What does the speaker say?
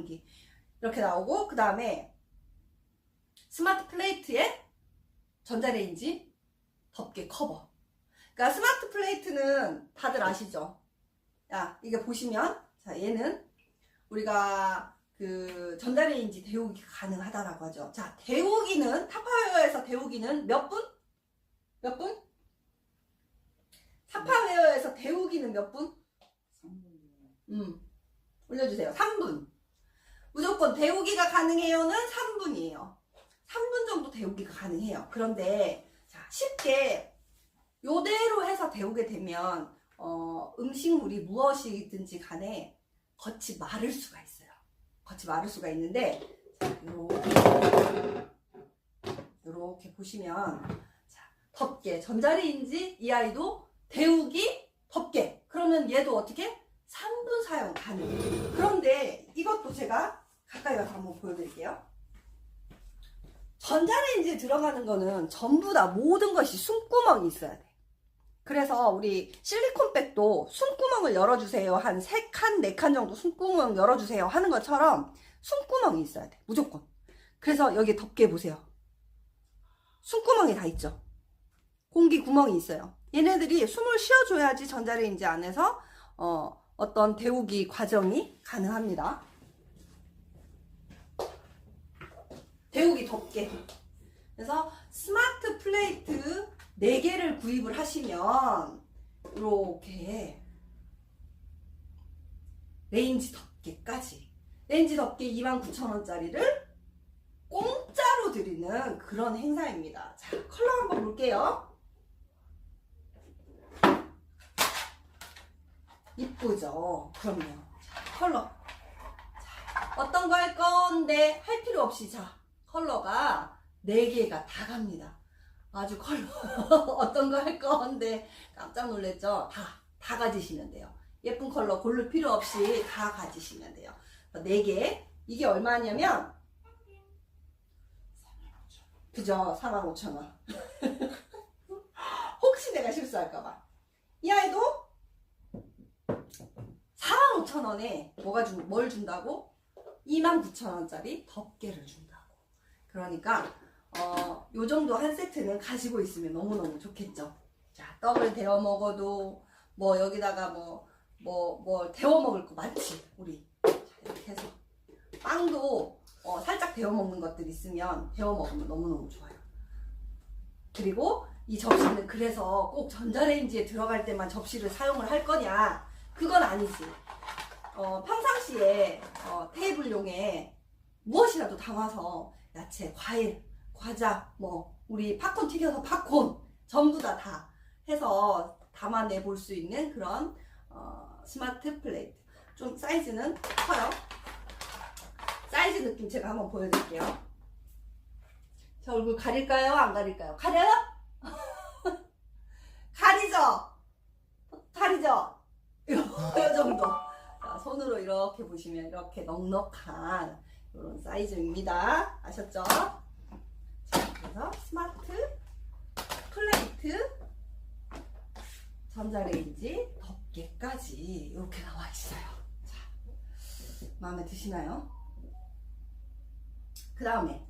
가능기 이렇게 나오고 그 다음에 스마트 플레이트에 전자레인지 덮개 커버. 그러니까 스마트 플레이트는 다들 아시죠? 야 이게 보시면 자 얘는 우리가 그 전자레인지 데우기 가능하다라고 하죠. 자 데우기는 타파웨어에서 데우기는 몇 분? 몇 분? 타파웨어에서 데우기는 몇 분? 음 올려주세요. 3분. 무조건 데우기가 가능해요는 3분이에요. 3분 정도 데우기가 가능해요. 그런데 자, 쉽게 요대로 해서 데우게 되면 어, 음식물이 무엇이든지 간에 겉이 마를 수가 있어요. 겉이 마를 수가 있는데 요렇게 보시면 자, 덮개 전자레인지 이 아이도 데우기 덮개 그러면 얘도 어떻게 3분 사용 가능. 그런데 이것도 제가 가까이 가서 한번 보여드릴게요. 전자레인지에 들어가는 거는 전부 다 모든 것이 숨구멍이 있어야 돼. 그래서 우리 실리콘백도 숨구멍을 열어주세요. 한 3칸, 4칸 정도 숨구멍 열어주세요. 하는 것처럼 숨구멍이 있어야 돼. 무조건. 그래서 여기 덮개 보세요. 숨구멍이 다 있죠. 공기 구멍이 있어요. 얘네들이 숨을 쉬어줘야지 전자레인지 안에서 어, 어떤 데우기 과정이 가능합니다. 데우기 덮개. 그래서 스마트 플레이트 4개를 구입을 하시면 이렇게 레인지 덮개까지 레인지 덮개 29,000원짜리를 공짜로 드리는 그런 행사입니다. 자, 컬러 한번 볼게요. 이쁘죠? 그럼요. 자, 컬러. 자, 어떤 거 할 건데 할 필요 없이 자, 컬러가 4개가 다 갑니다. 아주 컬러 어떤 거 할 건데 깜짝 놀랐죠? 다, 다 가지시면 돼요. 예쁜 컬러 고를 필요 없이 다 가지시면 돼요. 4개. 이게 얼마냐면 그죠? 45,000원. 혹시 내가 실수할까봐. 이 아이도 45,000원에 뭐가 준, 뭘 준다고? 29,000원짜리 덮개를 준다고. 그러니까, 어, 요 정도 한 세트는 가지고 있으면 너무너무 좋겠죠. 자, 떡을 데워 먹어도, 뭐, 여기다가 뭐, 뭐, 뭐, 데워 먹을 거 많지, 우리. 자, 이렇게 해서. 빵도, 어, 살짝 데워 먹는 것들 있으면 데워 먹으면 너무너무 좋아요. 그리고 이 접시는 그래서 꼭 전자레인지에 들어갈 때만 접시를 사용을 할 거냐? 그건 아니지. 어, 평상시에 어, 테이블용에 무엇이라도 담아서 야채, 과일, 과자, 뭐 우리 팝콘 튀겨서 팝콘 전부 다 다 해서 담아내 볼 수 있는 그런 어, 스마트 플레이트. 좀 사이즈는 커요. 사이즈 느낌 제가 한번 보여드릴게요. 제 얼굴 가릴까요? 안 가릴까요? 가려요? 가리죠? 가리죠? 이 정도. 자, 손으로 이렇게 보시면 이렇게 넉넉한 이런 사이즈입니다. 아셨죠? 자, 그래서 스마트 플레이트 전자레인지 덮개까지 이렇게 나와 있어요. 자, 마음에 드시나요? 그 다음에